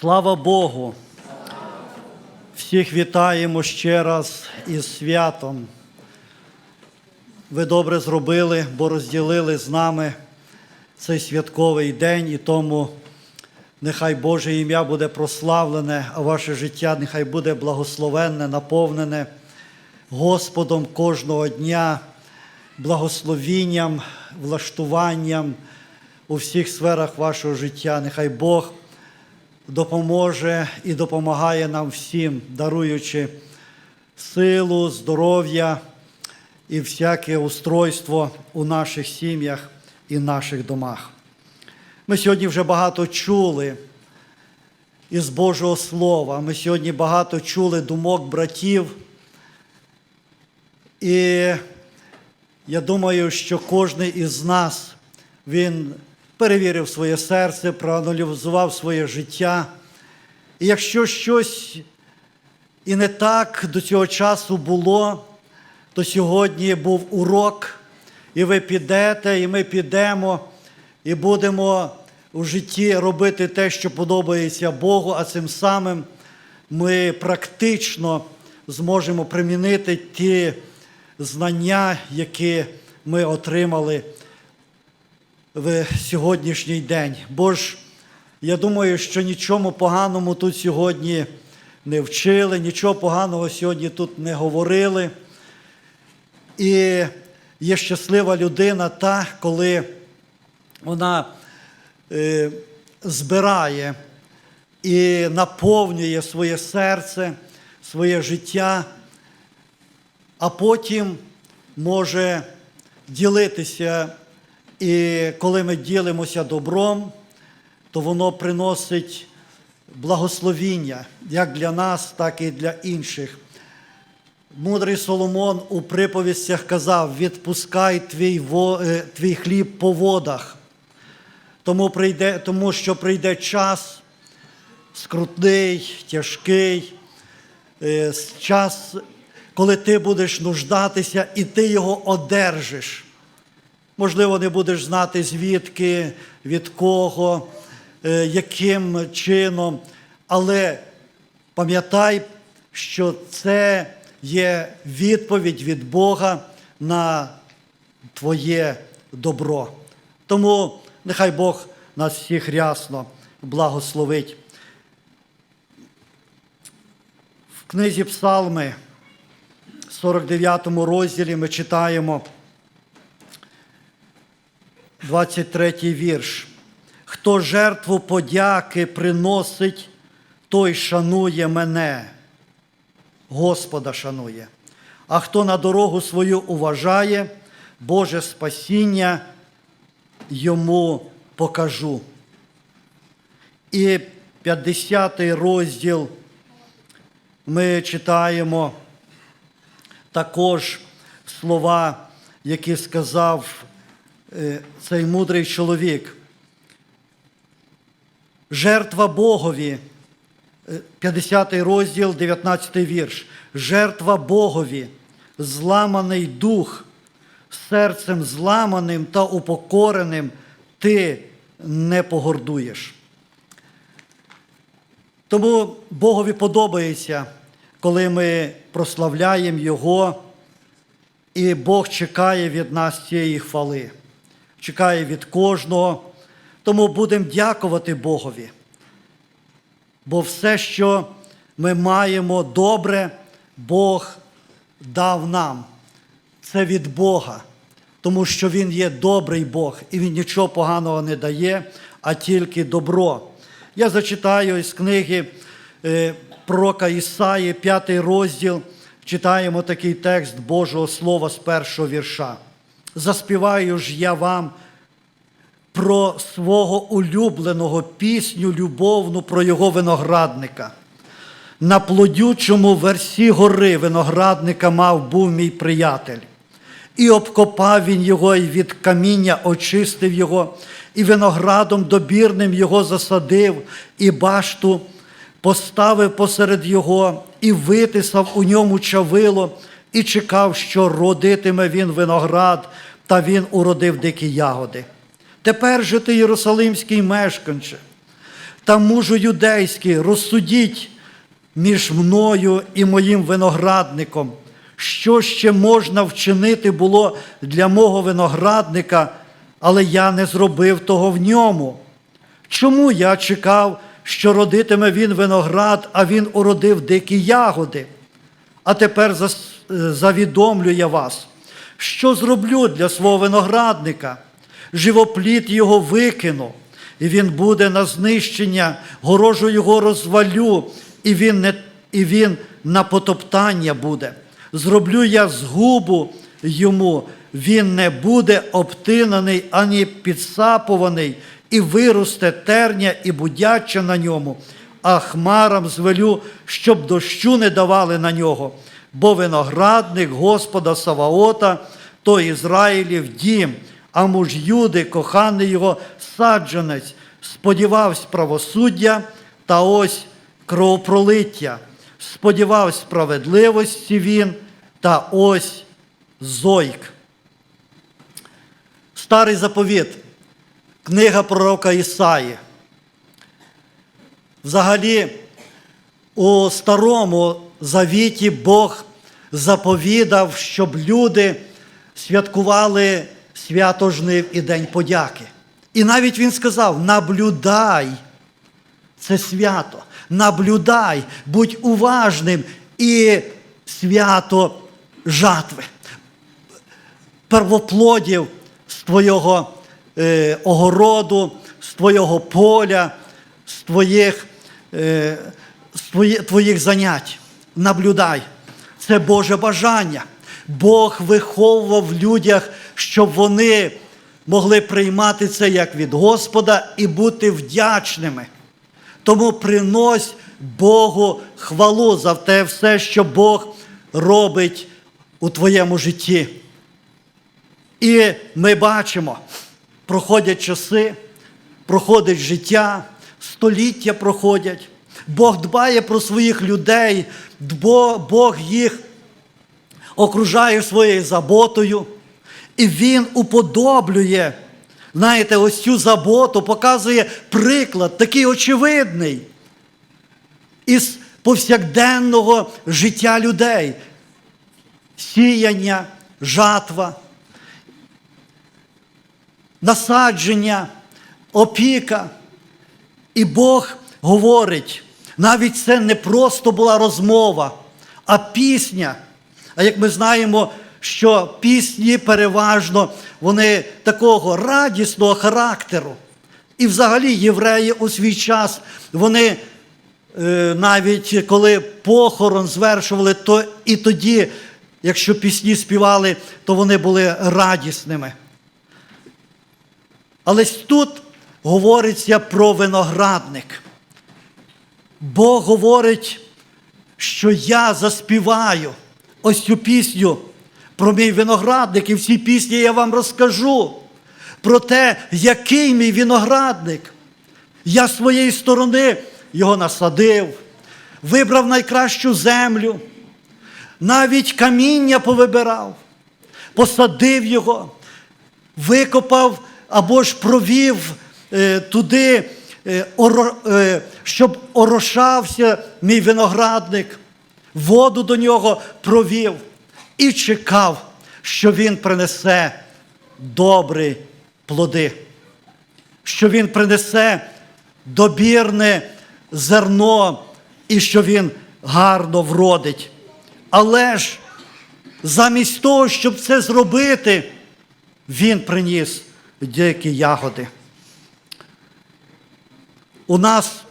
Слава Богу! Всіх вітаємо ще раз із святом. Ви добре зробили, бо розділили з нами цей святковий день, і тому нехай Боже ім'я буде прославлене, а ваше життя нехай буде благословенне, наповнене Господом кожного дня, благословінням, влаштуванням у всіх сферах вашого життя. Нехай Бог допоможе і допомагає нам всім, даруючи силу, здоров'я і всяке устройство у наших сім'ях і наших домах. Ми сьогодні вже багато чули із Божого Слова. Ми сьогодні багато чули думок братів. І я думаю, що кожен із нас він перевірив своє серце, проаналізував своє життя. І якщо щось і не так до цього часу було, то сьогодні був урок, і ви підете, і ми підемо, і будемо у житті робити те, що подобається Богу, а цим самим ми практично зможемо примінити ті знання, які ми отримали в сьогоднішній день. Бо ж я думаю, що нічому поганому тут сьогодні не вчили, нічого поганого сьогодні тут не говорили. І є щаслива людина та, коли вона е, збирає і наповнює своє серце, своє життя, а потім може ділитися. І коли ми ділимося добром, то воно приносить благословіння як для нас, так і для інших. Мудрий Соломон у приповістях казав: відпускай твій, е, твій хліб по водах, тому, прийде, тому що прийде час скрутний, тяжкий, е, час, коли ти будеш нуждатися і ти його одержиш. Можливо, не будеш знати звідки, від кого, е, яким чином, але пам'ятай, що це є відповідь від Бога на твоє добро. Тому нехай Бог нас всіх рясно благословить. В книзі Псалми, 49 розділі, ми читаємо. 23 вірш. Хто жертву подяки приносить, той шанує мене, Господа шанує. А хто на дорогу свою уважає, Боже спасіння йому покажу. І 50 розділ ми читаємо також слова, які сказав цей мудрий чоловік. Жертва Богові, е, 50 розділ, 19 вірш. Жертва Богові, зламаний дух, серцем зламаним та упокореним ти не погордуєш. Тому Богові подобається, коли ми прославляємо Його, і Бог чекає від нас цієї хвали, чекає від кожного. Тому будемо дякувати Богові. Бо все, що ми маємо добре, Бог дав нам. Це від Бога, тому що Він є добрий Бог, і Він нічого поганого не дає, а тільки добро. Я зачитаю із книги е, пророка Ісаї, п'ятий розділ, читаємо такий текст Божого Слова з першого вірша. Заспіваю ж я вам про свого улюбленого пісню любовну про його виноградника. На плодючому версі гори виноградника мав був мій приятель. І обкопав він його, і від каміння очистив його, і виноградом добірним його засадив, і башту поставив посеред його, і витисав у ньому чавило, і чекав, що родитиме він виноград, та він уродив дикі ягоди. Тепер же ти, Єрусалимський мешканче, та мужу юдейський, розсудіть між мною і моїм виноградником. Що ще можна вчинити було для мого виноградника, але я не зробив того в ньому. Чому я чекав, що родитиме він виноград, а він уродив дикі ягоди? А тепер зас- завідомлю я вас, що зроблю для свого виноградника. Живоплід його викину, і він буде на знищення, горожу його розвалю, і він, не, і він на потоптання буде. Зроблю я згубу йому, він не буде обтинаний ані підсапуваний, і виросте терня і будяча на ньому, а хмарам звелю, щоб дощу не давали на нього. Бо виноградник Господа Саваота, то Ізраїлів дім, а муж Юди, коханий його саджанець, сподівався правосуддя та ось кровопролиття. Сподівався справедливості він, та ось зойк. Старий заповіт, книга пророка Ісаї. Взагалі, у старому завіті Бог заповідав, щоб люди святкували свято жнив і День подяки. І навіть він сказав: наблюдай це свято, наблюдай, будь уважним і свято жатви первоплодів з твого е, огороду, з твого поля, з твоїх, е, з твої- твоїх занять. Наблюдай. Це Боже бажання. Бог виховував в людях, щоб вони могли приймати це як від Господа і бути вдячними. Тому принось Богу хвалу за те все, що Бог робить у твоєму житті. І ми бачимо, проходять часи, проходить життя, століття проходять. Бог дбає про своїх людей, Бог їх окружає своєю заботою, і Він уподоблює, знаєте, ось цю заботу, показує приклад, такий очевидний із повсякденного життя людей. Сіяння, жатва, насадження, опіка. І Бог говорить, навіть це не просто була розмова, а пісня. А як ми знаємо, що пісні переважно вони такого радісного характеру. І взагалі євреї у свій час, вони е, навіть коли похорон звершували, то і тоді, якщо пісні співали, то вони були радісними. Але тут говориться про виноградник. Бог говорить, що я заспіваю ось цю пісню про мій виноградник, і в цій пісні я вам розкажу про те, який мій виноградник. Я з своєї сторони його насадив, вибрав найкращу землю, навіть каміння повибирав, посадив його, викопав або ж провів е, туди, щоб орошався мій виноградник, воду до нього провів і чекав, що він принесе добрі плоди, що він принесе добірне зерно і що він гарно вродить. Але ж замість того, щоб це зробити, він приніс дикі ягоди. У нас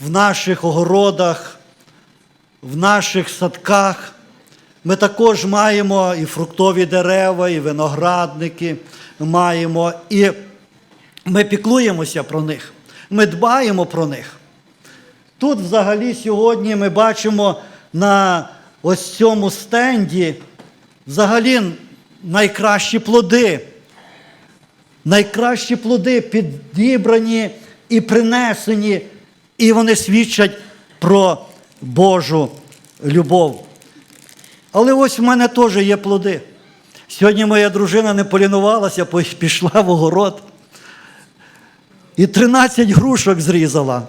в наших огородах, в наших садках ми також маємо і фруктові дерева, і виноградники маємо, і ми піклуємося про них, ми дбаємо про них. Тут взагалі сьогодні ми бачимо на ось цьому стенді взагалі найкращі плоди. Найкращі плоди підібрані і принесені, і вони свідчать про Божу любов. Але ось в мене теж є плоди. Сьогодні моя дружина не полінувалася, пішла в огород. і 13 грушок зрізала.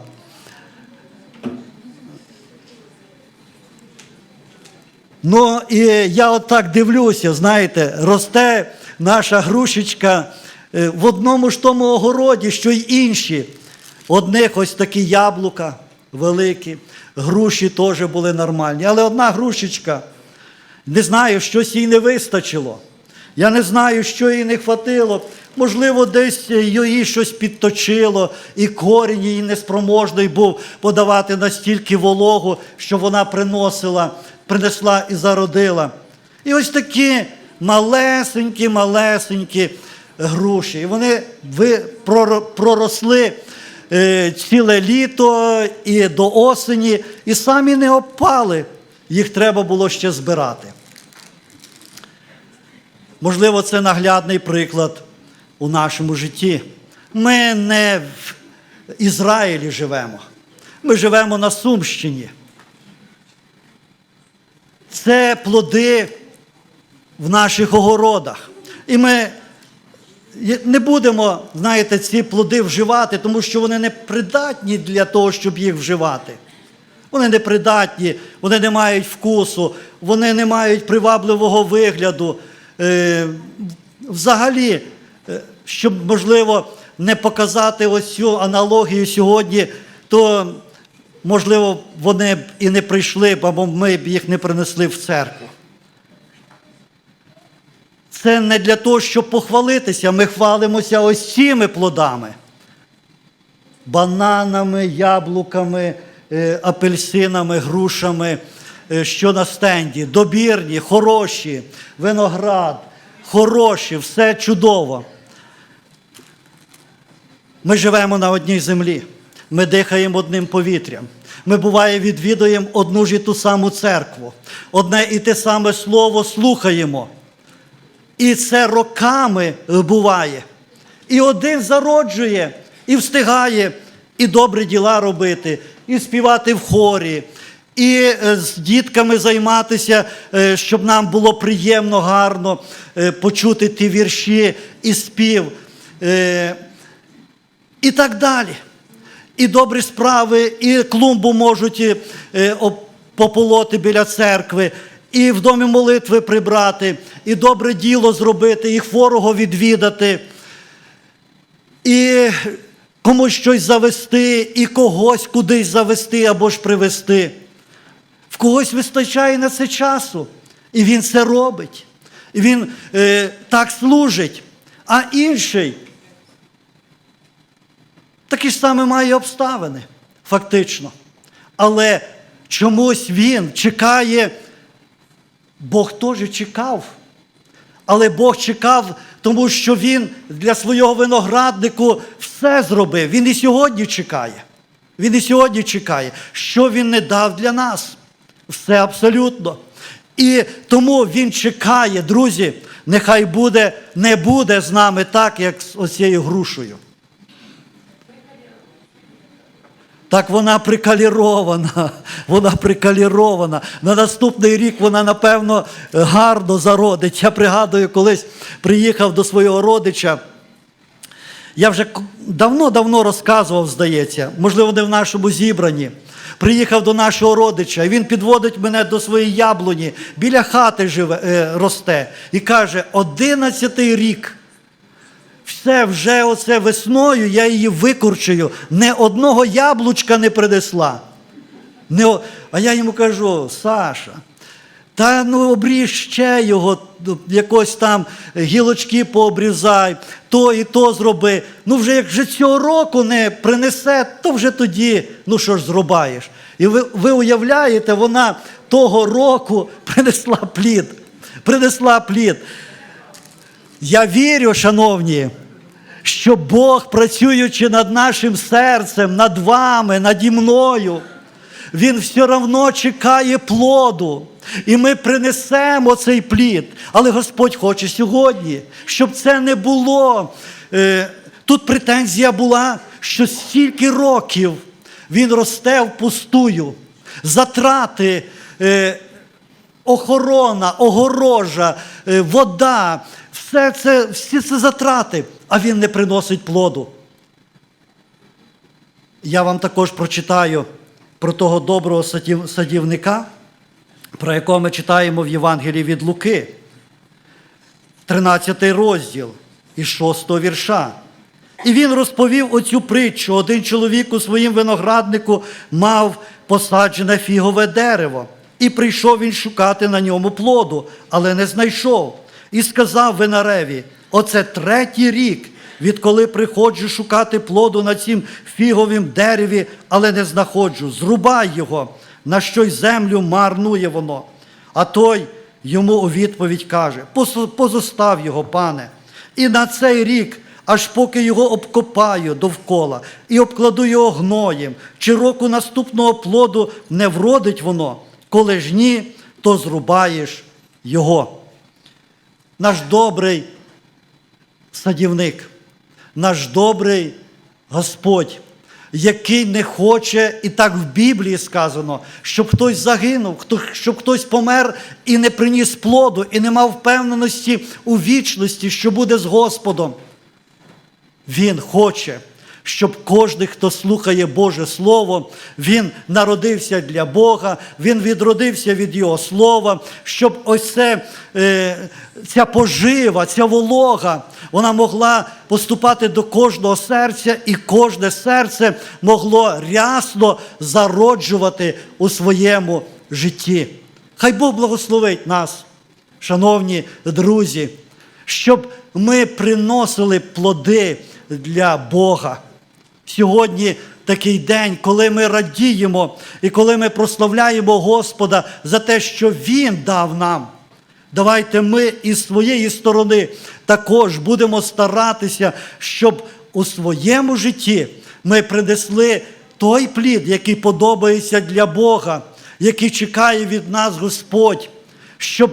Ну, і я отак дивлюся, знаєте, росте наша грушечка е, в одному ж тому огороді, що й інші. Одних ось такі яблука великі, груші теж були нормальні. Але одна грушечка, не знаю, щось їй не вистачило. Я не знаю, що їй не хватило. Можливо, десь її щось підточило, і корінь її неспроможний був подавати настільки вологу, що вона приносила, принесла і зародила. І ось такі малесенькі, малесенькі груші. І вони проросли ціле літо і до осені, і самі не опали. Їх треба було ще збирати. Можливо, це наглядний приклад у нашому житті. Ми не в Ізраїлі живемо, ми живемо на Сумщині. Це плоди в наших огородах. І ми не будемо, знаєте, ці плоди вживати, тому що вони не придатні для того, щоб їх вживати. Вони не придатні, вони не мають вкусу, вони не мають привабливого вигляду. Е, взагалі, е, щоб, можливо, не показати ось цю аналогію сьогодні, то, можливо, вони б і не прийшли або ми б їх не принесли в церкву. Це не для того, щоб похвалитися, ми хвалимося ось цими плодами. Бананами, яблуками, е, апельсинами, грушами, е, що на стенді, добірні, хороші, виноград, хороші, все чудово. Ми живемо на одній землі, ми дихаємо одним повітрям. Ми, буває, відвідуємо одну ж і ту саму церкву, одне і те саме слово слухаємо. І це роками буває. І один зароджує, і встигає і добрі діла робити, і співати в хорі, і е, з дітками займатися, е, щоб нам було приємно, гарно е, почути ті вірші і спів. І так далі. І добрі справи, і клумбу можуть пополоти біля церкви, і в домі молитви прибрати, і добре діло зробити, і хворого відвідати, і комусь щось завести, і когось кудись завести або ж привести. В когось вистачає на це часу, і він це робить. І він е, так служить. А інший такі ж саме має обставини, фактично. Але чомусь він чекає, Бог теж чекав. Але Бог чекав, тому що Він для свого винограднику все зробив. Він і сьогодні чекає. Він і сьогодні чекає, що Він не дав для нас. Все абсолютно. І тому Він чекає, друзі, нехай буде, не буде з нами так, як з оцією грушею. Так вона прикалірована, вона прикалірована. На наступний рік вона, напевно, гарно зародить. Я пригадую, колись приїхав до свого родича. Я вже давно-давно розказував, здається, можливо, не в нашому зібранні. Приїхав до нашого родича, і він підводить мене до своєї яблуні, біля хати живе, е, росте, і каже: одинадцятий рік. Все вже оце весною я її викорчую, не одного яблучка не принесла. Не, а я йому кажу, Саша, та ну обріж ще його, якось там гілочки пообрізай, то і то зроби. Ну вже як вже цього року не принесе, то вже тоді, ну що ж зробаєш. І ви, ви уявляєте, вона того року принесла плід. Принесла плід. Я вірю, шановні, що Бог, працюючи над нашим серцем, над вами, наді мною, Він все одно чекає плоду. І ми принесемо цей плід. Але Господь хоче сьогодні, щоб це не було. Е, Тут претензія була, що стільки років він росте впустую, затрати. е, охорона, огорожа, е, вода, все це, всі це затрати, а він не приносить плоду. Я вам також прочитаю про того доброго садівника, про якого ми читаємо в Євангелії від Луки, 13 розділ із 6 вірша. І він розповів оцю притчу. Один чоловік у своїм винограднику мав посаджене фігове дерево, і прийшов він шукати на ньому плоду, але не знайшов. І сказав винареві: оце третій рік, відколи приходжу шукати плоду на цім фіговім дереві, але не знаходжу. Зрубай його, на що й землю марнує воно. А той йому у відповідь каже: позостав його, пане. І на цей рік, аж поки його обкопаю довкола і обкладу його гноєм, чи року наступного плоду не вродить воно, коли ж ні, то зрубаєш його. Наш добрий садівник, наш добрий Господь, який не хоче, і так в Біблії сказано, щоб хтось загинув, щоб хтось помер і не приніс плоду, і не мав впевненості у вічності, що буде з Господом. Він хоче, щоб кожен, хто слухає Боже Слово, він народився для Бога, він відродився від Його Слова, щоб ось це, е, ця пожива, ця волога, вона могла поступати до кожного серця, і кожне серце могло рясно зароджувати у своєму житті. Хай Бог благословить нас, шановні друзі, щоб ми приносили плоди для Бога. Сьогодні такий день, коли ми радіємо і коли ми прославляємо Господа за те, що Він дав нам. Давайте ми із своєї сторони також будемо старатися, щоб у своєму житті ми принесли той плід, який подобається для Бога, який чекає від нас Господь, щоб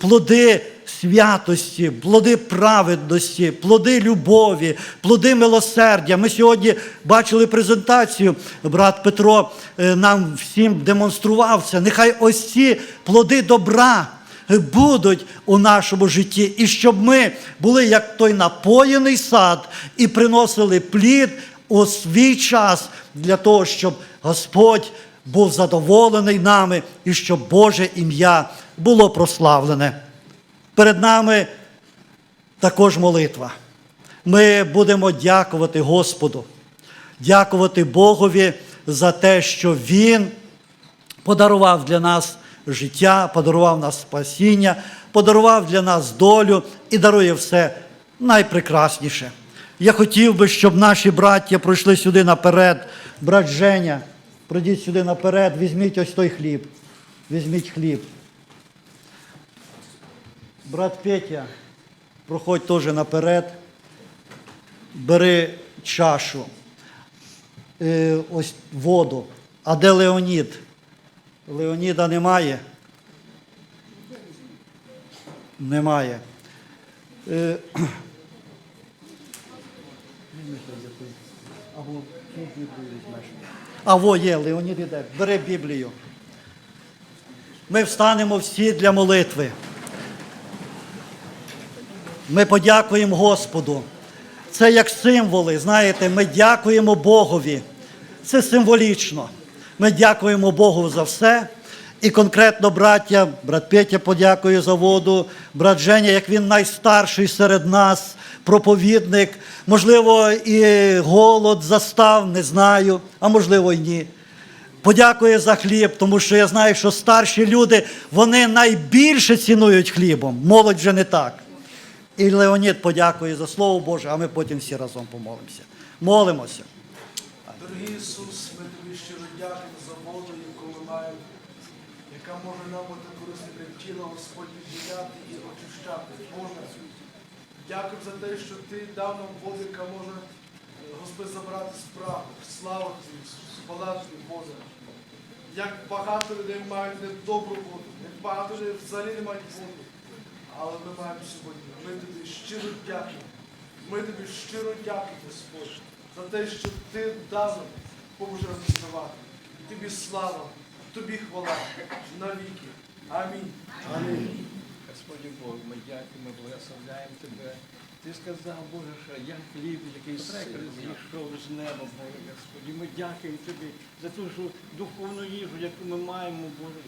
плоди святості, плоди праведності, плоди любові, плоди милосердя. Ми сьогодні бачили презентацію, брат Петро е, нам всім демонстрував це. Нехай ось ці плоди добра будуть у нашому житті, і щоб ми були як той напоєний сад і приносили плід у свій час для того, щоб Господь був задоволений нами і щоб Боже ім'я було прославлене. Перед нами також молитва. Ми будемо дякувати Господу, дякувати Богові за те, що Він подарував для нас життя, подарував нас спасіння, подарував для нас долю і дарує все найпрекрасніше. Я хотів би, щоб наші браття пройшли сюди наперед. Брат Женя, пройдіть сюди наперед, візьміть ось той хліб. Візьміть хліб. Брат Петя, проходь теж наперед. Бери чашу, е, ось воду. А де Леонід? Леоніда немає? Немає. Е, Або є, Леонід іде. Бери Біблію. Ми встанемо всі для молитви. Ми подякуємо Господу. Це як символи, знаєте, ми дякуємо Богові. Це символічно. Ми дякуємо Богу за все. І конкретно браття, брат Петя подякує за воду, брат Женя, як він найстарший серед нас, проповідник, можливо, і голод застав, не знаю, а можливо, і ні. Подякує за хліб, тому що я знаю, що старші люди вони найбільше цінують хлібом. Молодь вже не так. І Леонід подякує за Слово Боже, а ми потім всі разом помолимося. Молимося. Дорогий Ісус, ми тобі щиро дякуємо за воду, яку ми маємо, яка може нам бути корисним тіло, Господь відділяти і очищати. Боже, дякую за те, що ти дав нам воду, яка може, е, Господь, забрати справу. Слава тобі, Ісус, Боже. Як багато людей мають недобру воду, як багато людей взагалі не мають воду. Але ми маємо сьогодні. Ми тобі щиро дякуємо. Ми тобі щиро дякуємо, Господь, за те, що ти дав нам Боже розпізнавати. Тобі слава, тобі хвала навіки. Амінь. Амінь. Господи Бог, ми дякуємо, благословляємо Тебе Ти сказав, Боже, що я хліб, який зійшов з неба, Боже Господи. Ми дякуємо Тобі за ту що духовну їжу, яку ми маємо, Боже.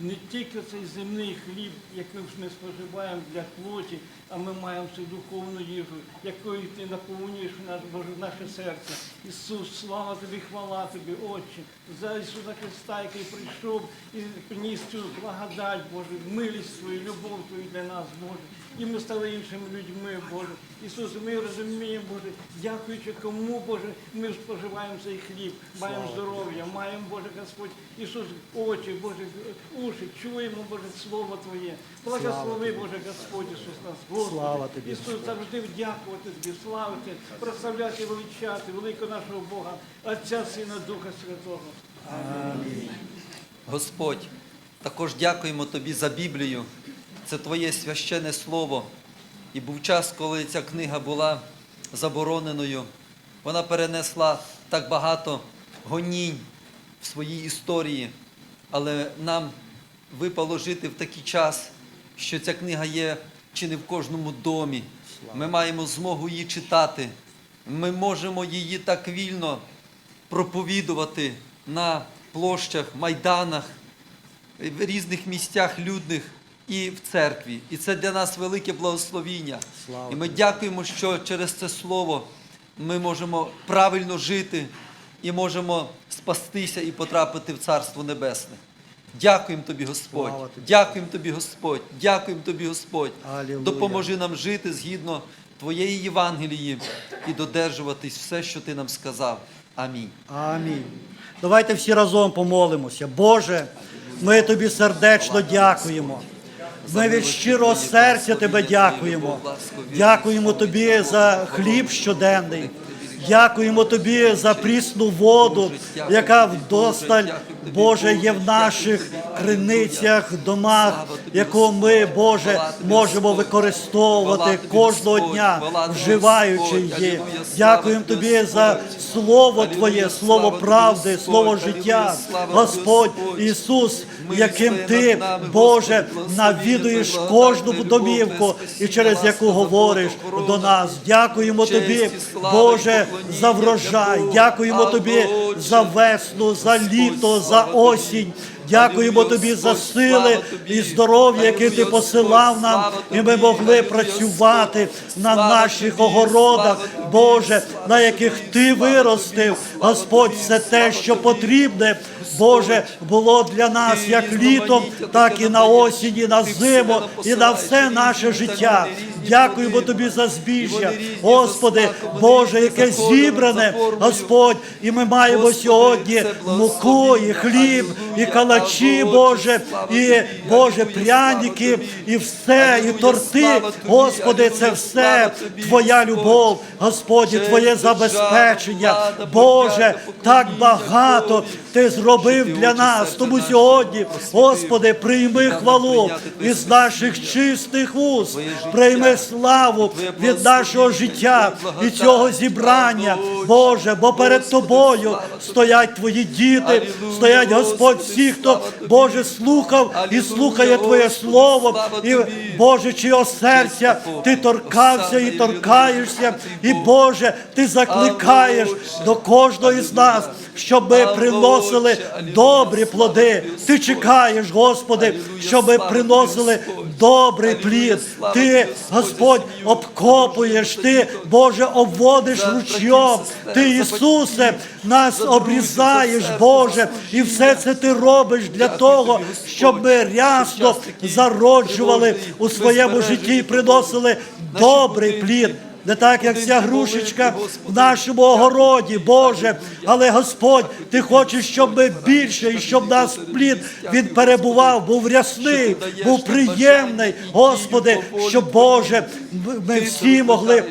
Не тільки цей земний хліб, який ми споживаємо для плоті, а ми маємо цю духовну їжу, якою ти наповнюєш наш наше серце. Ісус, слава тобі, хвала тобі, Отче, за Ісуса Христа, який прийшов і приніс цю благодать, Боже, милість свою, любов твою для нас, Боже. І ми стали іншими людьми, Боже. Ісус, ми розуміємо, Боже, дякуючи кому, Боже, ми споживаємо цей хліб, маємо здоров'я, маємо, Боже Господь, Ісус, очі, Боже, уші, чуємо, Боже, Слово Твоє. Благослови, Боже Господь, Ісус нас, Господи. Ісус, завжди вдякувати Тобі, славити, прославляти, і величати великого нашого Бога, Отця, Сина, Духа Святого. Амінь. Господь, також дякуємо Тобі за Біблію. Це Твоє священне слово. І був час, коли ця книга була забороненою. Вона перенесла так багато гонінь в своїй історії. Але нам випало жити в такий час, що ця книга є чи не в кожному домі. Ми маємо змогу її читати. Ми можемо її так вільно проповідувати на площах, майданах, в різних місцях людних і в церкві. І це для нас велике благословіння. І ми дякуємо, що через це слово ми можемо правильно жити і можемо спастися і потрапити в Царство Небесне. Дякуємо тобі, Господь. Дякуємо тобі, Господь. Дякуємо тобі, Господь. Допоможи нам жити згідно Твоєї Євангелії і додержуватись все, що ти нам сказав. Амінь. Амінь. Давайте всі разом помолимося. Боже, ми тобі сердечно дякуємо. Ми від щирого серця тебе дякуємо. Дякуємо тобі за хліб щоденний. Дякуємо тобі за прісну воду, яка вдосталь, Боже, є в наших криницях, домах, яку ми, Боже, можемо використовувати кожного дня, вживаючи її. Дякуємо тобі за слово Твоє, слово правди, слово життя, Господь. Ісус, яким Ти, Боже, навідуєш кожну домівку і через яку говориш до нас. Дякуємо Тобі, Боже, за врожай. Дякуємо Тобі за весну, за літо, за осінь. Дякуємо тобі за сили і здоров'я, яке ти посилав нам, і ми могли працювати на наших огородах, Боже, на яких ти виростив. Господь, все те, що потрібне, Боже, було для нас як літом, так і на осінь, і на зиму, і на все наше життя. Дякуємо тобі за збіжжя, Господи, Боже, яке зібране, Господь, і ми маємо сьогодні муку, і хліб, і калачі, Боже, і Боже, пряники, і все, і торти. Господи, це все Твоя любов, Господі, Твоє забезпечення. Боже, так багато Ти зробив для нас. Тому сьогодні, Господи, прийми хвалу із наших чистих вуст, прийми славу від нашого життя і цього зібрання, Боже, бо перед Тобою стоять Твої діти, стоять Господь всі, хто Боже слухав і слухає Твоє Слово, і Боже, чого серця Ти торкався і торкаєшся, і Боже, Ти закликаєш до кожного із нас, щоб ми приносили добрі плоди. Ти чекаєш, Господи, щоб ми приносили добрий плід. Ти, Господь, обкопуєш, ти, Боже, обводиш ручйом. Ти, Ісусе, нас обрізаєш, Боже, і все це ти робиш для того, щоб ми рясно зароджували у своєму житті і приносили добрий плід. Не так, як ця грушечка в нашому огороді, Боже. Але Господь, Ти хочеш, щоб ми більше і щоб нас плід він перебував, був рясний, був приємний, Господи, щоб Боже, ми всі могли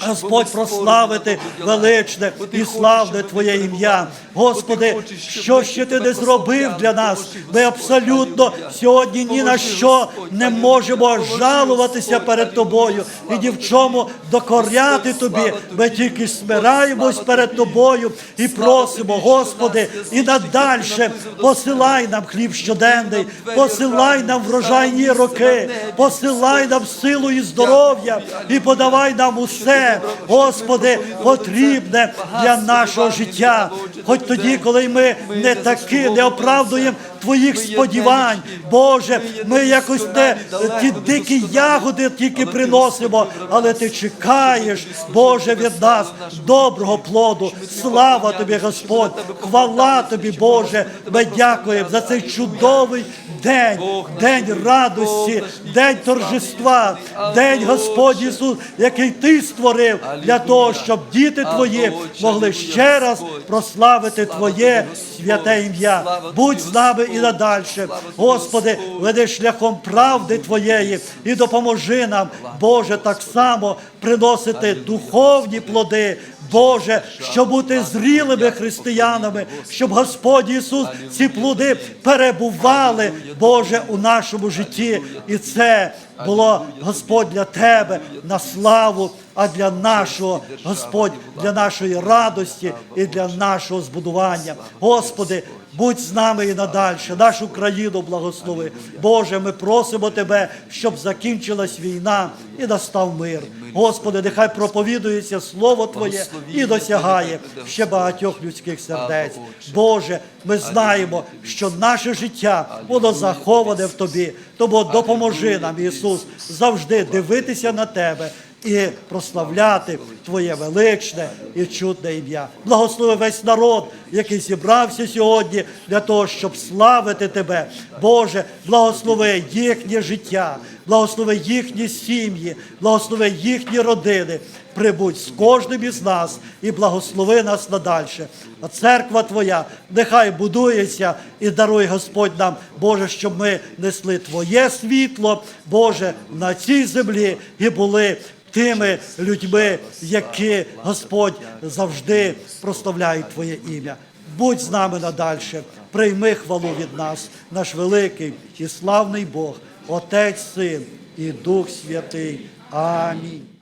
Господь, прославити величне і славне Твоє ім'я. Господи, що ще Ти не зробив для нас, ми абсолютно сьогодні ні на що не можемо жалуватися перед. Тобою. і ні в чому докоряти Тобі. Ми тільки смираємось перед. Тобою і просимо, Господи, і надальше посилай нам хліб щоденний, посилай нам врожайні роки, посилай нам силу і здоров'я і подавай нам усе, Господи, потрібне для нашого життя. Хоч тоді, коли ми не таки не оправдуємо Твоїх сподівань, Боже, ми якось не ті дикі ягоди тільки приносимо, але Ти чекаєш, Боже, від нас доброго плоду. Слава Тобі, Господь, хвала Тобі, Боже. Ми дякуємо за цей чудовий день, день радості, день торжества, день Господь Ісус, який Ти створив для того, щоб діти Твої могли ще раз прославити Твоє святе ім'я. Будь з нами і надальше. Господи, веди шляхом правди Твоєї і допоможи нам, Боже, так само приносити духовні плоди. Боже, щоб бути зрілими християнами, щоб Господь Ісус ці плоди перебували, Боже, у нашому житті. І це було Господь для Тебе на славу, а для нашого, Господь, для нашої радості і для нашого збудування. Господи, будь з нами і надальше, нашу країну благослови. Боже, ми просимо Тебе, щоб закінчилась війна і настав мир. Господи, нехай проповідується Слово Твоє і досягає ще багатьох людських сердець. Боже, ми знаємо, що наше життя було заховане в Тобі. Тому допоможи нам, Ісус, завжди дивитися на Тебе. І прославляти Твоє величне і чудне ім'я. Благослови весь народ, який зібрався сьогодні для того, щоб славити Тебе. Боже, благослови їхнє життя, благослови їхні сім'ї, благослови їхні родини. Прибудь з кожним із нас і благослови нас надальше. А церква Твоя нехай будується і даруй Господь нам, Боже, щоб ми несли Твоє світло, Боже, на цій землі і були тими людьми, які Господь завжди прославляє Твоє ім'я. Будь з нами надальше, прийми хвалу від нас, наш великий і славний Бог, Отець, Син і Дух Святий. Амінь.